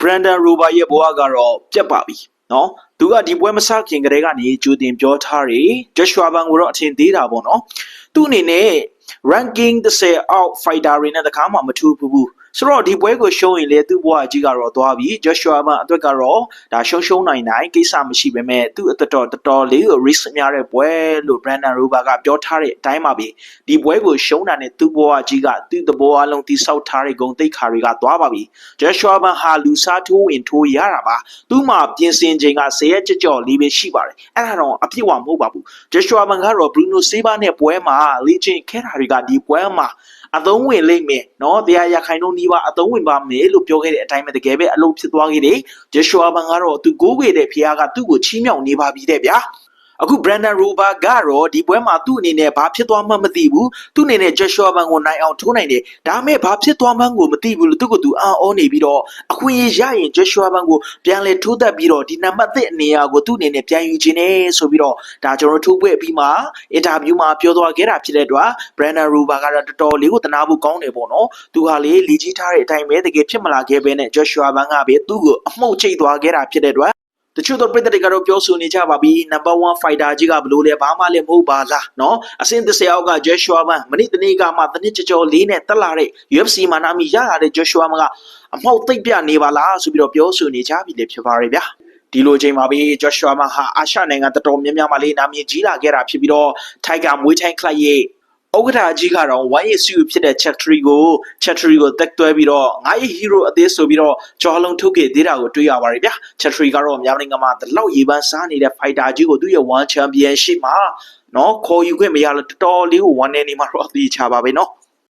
Brandon Rober ရဲ့ဘဝကတော့ပြတ်ပါပြီနော်သူကဒီပွဲမစခင်ကတည်းကနေကြိုတင်ပြောထားတယ် Joshua Ban ကိုတော့အထင်သေးတာပေါ့နော်သူအနေနဲ့ ranking 30 out fighter တွေနဲ့တခါမှမထူးဘူးဘူး ဆိုတော့ဒီပွဲကိုရှုံးရင်လေသူ့ဘဝကြီးကတော့သွားပြီ Joshua Ban အတွက်ကတော့ဒါရှုံးရှုံးနိုင်နိုင်ကိစ္စမရှိပေမဲ့သူ့အတွက်တော့တော်တော်လေးကို risk များတဲ့ပွဲလို့ Brandon Rober ကပြောထားတဲ့အတိုင်းပါပဲဒီပွဲကိုရှုံးတာနဲ့သူ့ဘဝကြီးကသူ့သဘောအလုံးတိဆောက်ထားတဲ့ဂုံတိတ်ခါတွေကသွားပါပြီ Joshua Ban ဟာလူစားထိုးဝင်ထိုးရတာပါသူ့မှာပြင်ဆင်ချိန်က10ရက်ကြကြော်လေးပဲရှိပါတယ်အဲ့ဒါတော့အပြည့်ဝမဟုတ်ပါဘူး Joshua Ban ကတော့ Bruno Silva နဲ့ပွဲမှာလေ့ကျင့်ခဲ့တာတွေကဒီပွဲမှာအသုံးဝင်လိမ့်မယ်နော်တရားရခိုင်နှုန်းဒီပါအသုံးဝင်ပါမယ်လို့ပြောခဲ့တဲ့အတိုင်းပဲတကယ်ပဲအလုပ်ဖြစ်သွားခဲ့တယ်ဂျေရှွာဘန်ကတော့သူကိုးကွယ်တဲ့ဖခင်ကသူ့ကိုချီးမြှောက်နေပါပြီတဲ့ဗျာ အခု Brandon Rober ကတော့ဒီပွဲမှာသူ့အနေနဲ့ဘာဖြစ်သွားမှမသိဘူးသူ့အနေနဲ့ Joshua Ban ကိုနိုင်အောင်ထိုးနိုင်တယ်ဒါပေမဲ့ဘာဖြစ်သွားမှန်းကိုမသိဘူးလို့သူ့ကိုယ်သူအံ့ဩနေပြီးတော့အခွင့်အရေးရရင် Joshua Ban ကိုပြန်လဲထိုးသက်ပြီးတော့ဒီနံပါတ်1အနေရာကိုသူ့အနေနဲ့ပြန်ယူခြင်းနဲ့ဆိုပြီးတော့ဒါကျွန်တော်တို့ထိုးပွဲအပြီးမှာအင်တာဗျူးမှာပြောသွားခဲ့တာဖြစ်တဲ့အတွက် Brandon Rober ကတော့တော်တော်လေးကိုတနာဖို့ကောင်းတယ်ပေါ့နော်သူဟာလေလီကြီးထားတဲ့အတိုင်းပဲတကယ်ဖြစ်မလာခဲ့ပဲနဲ့ Joshua Ban ကပဲသူ့ကိုအမှုတ်ချိတ်သွားခဲ့တာဖြစ်တဲ့အတွက် တချို့တော့ပြည်သက်တွေကတော့ပြောဆိုနေကြပါပြီနံပါတ်1 fighter ကြီးကဘလို့လဲဘာမှလည်းမဟုတ်ပါလားနော်အဆင့်တစ်ဆယ်အောက်က Joshua Man မနစ်တနေ့ကမှတနစ်ကြော်လေးနဲ့တက်လာတဲ့ UFC မှာနာမည်ရလာတဲ့ Joshua Man ကအမောက်သိပ်ပြနေပါလားဆိုပြီးတော့ပြောဆိုနေကြပြီလေဖြစ်ပါရဲ့ဗျာဒီလိုချိန်မှာပဲ Joshua Man ဟာအာရှနိုင်ငံတော်တော်များများမှာလေးနာမည်ကြီးလာခဲ့တာဖြစ်ပြီးတော့ Tiger Muay Thai Club ရဲ့ ဥက္ကဋ္ဌအကြီးကတော့ YSU ဖြစ်တဲ့ Chatri ကို Chatri ကိုတက်တွဲပြီးတော့ငါရဲ့ hero အသေးဆိုပြီးတော့ကြောလုံးထုတ်ခဲ့သေးတာကိုတွေ့ရပါတယ်ဗျာ Chatri ကတော့မြန်မာနိုင်ငံမှာတလောက်ရေပန်းစားနေတဲ့ fighter ကြီးကိုသူ့ရဲ့ one championship မှာနော်ခေါ်ယူခွင့်မရလို့တော်တော်လေးကိုဝမ်းနေနေမှာတော့အသေးချပါပဲနော်